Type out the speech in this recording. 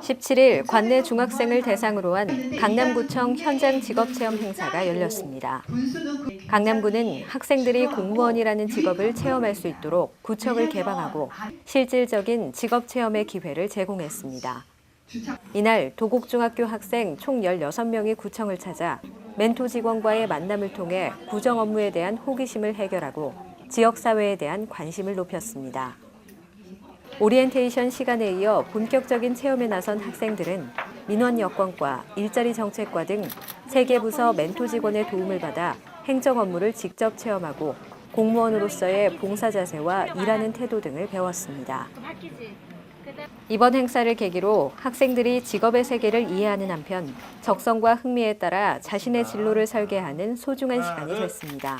17일 관내 중학생을 대상으로 한 강남구청 현장 직업체험 행사가 열렸습니다. 강남구는 학생들이 공무원이라는 직업을 체험할 수 있도록 구청을 개방하고 실질적인 직업체험의 기회를 제공했습니다. 이날 도곡중학교 학생 총 16명이 구청을 찾아 멘토 직원과의 만남을 통해 구정 업무에 대한 호기심을 해결하고 지역사회에 대한 관심을 높였습니다. 오리엔테이션 시간에 이어 본격적인 체험에 나선 학생들은 민원 여건과 일자리 정책과 등 세 개 부서 멘토 직원의 도움을 받아 행정 업무를 직접 체험하고 공무원으로서의 봉사 자세와 일하는 태도 등을 배웠습니다. 이번 행사를 계기로 학생들이 직업의 세계를 이해하는 한편 적성과 흥미에 따라 자신의 진로를 설계하는 소중한 시간이 됐습니다.